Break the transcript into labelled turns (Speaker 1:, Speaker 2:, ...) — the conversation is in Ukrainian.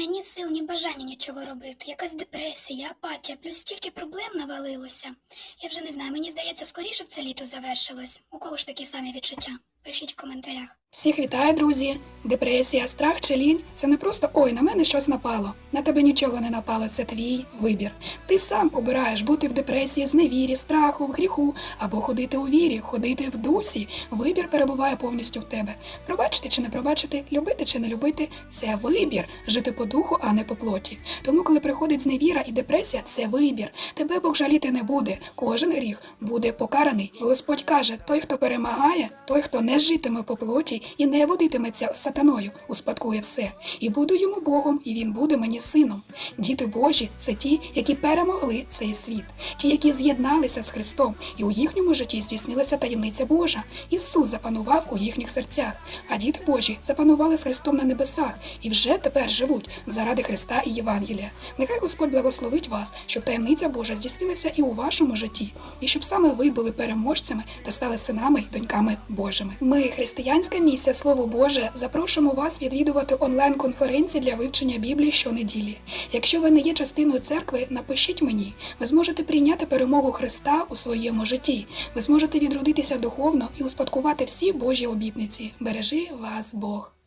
Speaker 1: немає ні сил, ні бажання нічого робити. Якась депресія, апатія, плюс стільки проблем навалилося. Я вже не знаю, мені здається, скоріше б це літо завершилось. У кого ж такі самі відчуття? Пишіть в коментарях.
Speaker 2: Всіх вітаю, друзі! Депресія, страх чи лінь це не просто ой, на мене щось напало. На тебе нічого не напало, це твій вибір. Ти сам обираєш бути в депресії, зневірі, страху, в гріху або ходити у вірі, ходити в дусі. Вибір перебуває повністю в тебе. Пробачити чи не пробачити, любити чи не любити це вибір. Жити по духу, а не по плоті. Тому, коли приходить зневіра і депресія, це вибір. Тебе Бог жаліти не буде. Кожен гріх буде покараний. Господь каже: той, хто перемагає, той, хто не житиме по плоті і не водитиметься сатаною, успадкує все. І буду йому Богом, і він буде мені сином. Діти Божі це ті, які перемогли цей світ, ті, які з'єдналися з Христом, і у їхньому житті здійснилася таємниця Божа. Ісус запанував у їхніх серцях, а діти Божі запанували з Христом на небесах і вже тепер живуть заради Христа і Євангелія. Нехай Господь благословить вас, щоб таємниця Божа здійснилася і у вашому житті, і щоб саме ви були переможцями та стали синами й доньками Божими. Ми, християнська місія Слово Боже, запрошуємо вас відвідувати онлайн-конференції для вивчення Біблії щонеділі. Якщо ви не є частиною церкви, напишіть мені. Ви зможете прийняти перемогу Христа у своєму житті. Ви зможете відродитися духовно і успадкувати всі Божі обітниці. Бережи вас Бог.